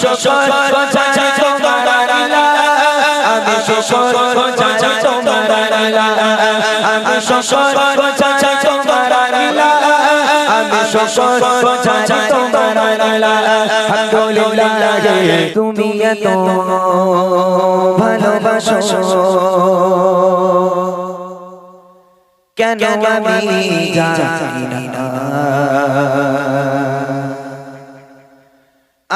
শকর চাচা তোমার আমি শকর চাচা তোমার আমি শকর চাচা তোমার আমি শকর চাচা তোমার আলহামদুলিল্লাহ তুমি এত ভালোবাসো কেন আমি জানি না।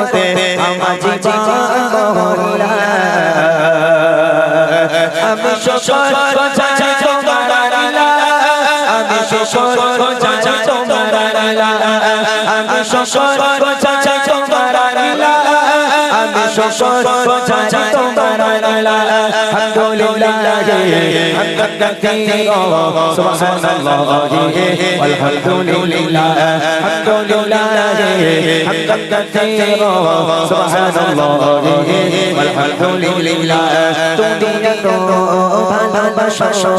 ছোট করতে শোকর বোঝাই তোমার লালা আলহামদুলিল্লাহ হামদান কাতিরা সুবহানাল্লাহ আলহামদুলিল্লাহ আলহামদুলিল্লাহ হামদান কাতিরা সুবহানাল্লাহ আলহামদুলিল্লাহ তুমি তো ভালোবাসো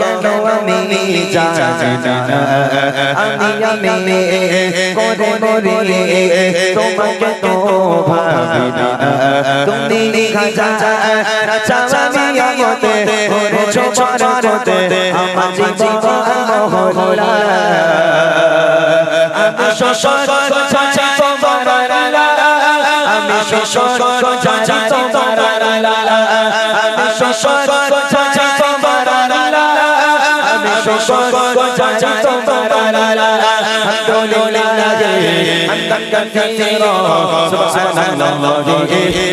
কেন আমি জানি না আমি আমি করে করে তোমাকে তো ভাবি না। তুমি খাজা চাচামি আমতে ওরে ছোট আমার জীবন মহলা আমি শকর চাচা তোমার আমি শকর চাচা তোমার আমি শকর চাচা তোমার আমি শকর চাচা الحمد لله حمدا كثيرا سبحان الله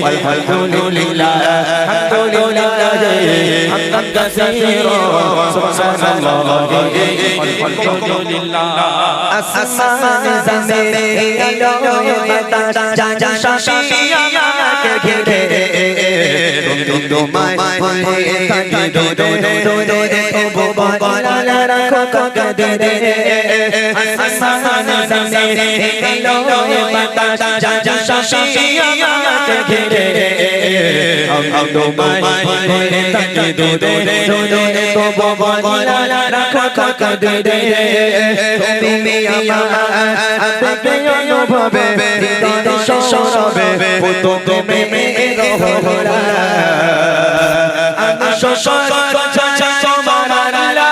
والحمد لله الحمد لله حمدا كثيرا سبحان الله والحمد لله أسمان زمین ایلو مدد جان جان شاشی آیا کے گھرے তোমায় ভয়ে থাকি দো দো দো দো দো ও বলা রাখো কদে দে আসমান জমিনে এলো বাতাস যা যা শাশি আমাকে ঘিরে আমি তোমায় ভয়ে থাকি দো দো দো দো ও বলা রাখো কদে দে তুমি আমার আবেগে অনুভবে হৃদয় সরবে পুতো তুমি মেরো হোলা আমি শকর চাচা তোমার আল্লাহ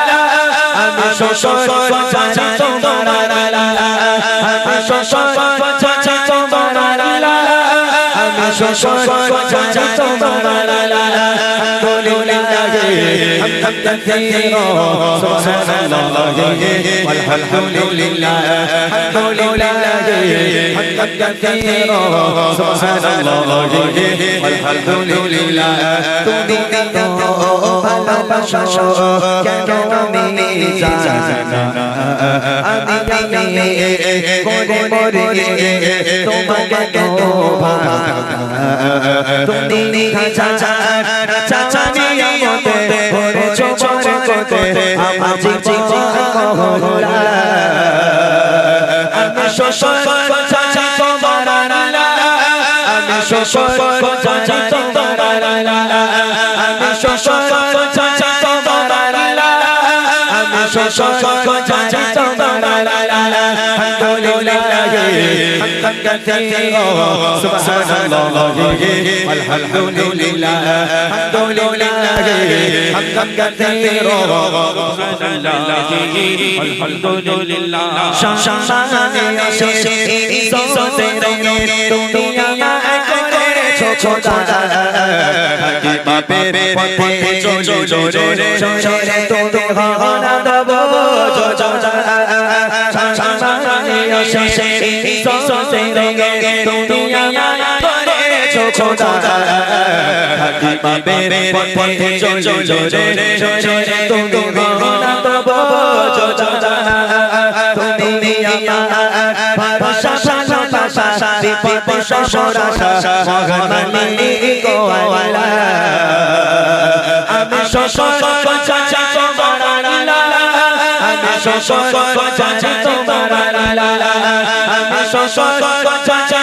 আমি শকর চাচা তোমার আল্লাহ আমি শকর চাচা তোমার আল্লাহ আমি শকর চাচা তোমার আল্লাহ আলহামদুলিল্লাহ হামদান কাসীরা সুবহানাল্লাহ والحمدلله الحمدلله حمدا كثيرا سبحان الله والحمدلله তুমি এত ভালোবাসো কেন আমি জানি না আমি আমি করে করে তোমাকে তো ভাবি তুমি চাচা চাচা নিয়মতে ওরে ছোট করতে আমার মহলা আমি আল্লাহ আমি শকর চাচা তোমার আল্লাহ আমি শকর চাচা তোমার আল্লাহ আমি শকর চাচা তোমার আল্লাহ আলহামদুলিল্লাহ হামদান কাসীরা সুবহানাল্লাহ والحمدلله الحمدلله حمدا كثيرا সুবহানাল্লাহ والحمدلله শানে আসে সোতে রঙে তুমি আমায় করেছো ছোটা থাকি বাপের পথে চলো চলো রে চলে তুমি হনা দেব যোজনা শানে আসে সোতে রঙে তুমি আমায় করেছো ছোটা থাকি পথে চলো রে তুমি হনা দেব তুমি ভাষা ভাষা ভাষা বিপদ সহরাসা মহামানী গোয়ালা আমি শোষণ চাচা তোমার আমি শোষণ চাচা তোমার আমি চাচা তোমার লালা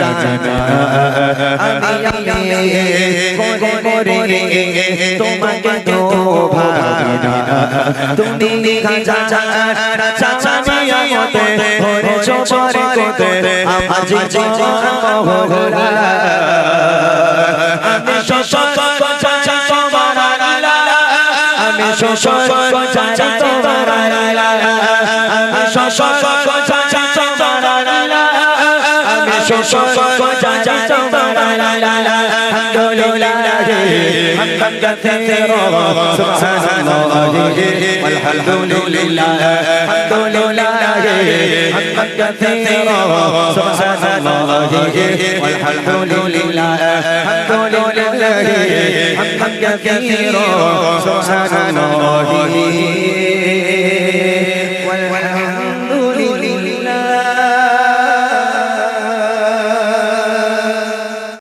জানি আমি আমি করে করে তোমাকে তো ভাবি না তুমি গাজা চাচা মিয়াতে ভরে চোপরে কোতে আজ জীবন মহরা আমি লালা আমি লালা আমি শোষণ তোমার লালা আলহামদুলিল্লাহ হামদান কাসীরা সুবহানাল্লাহ walhamdulillah alhamdulillah হামদান কাসীরা সুবহানাল্লাহ walhamdulillah alhamdulillah হামদান কাসীরা সুবহানাল্লাহ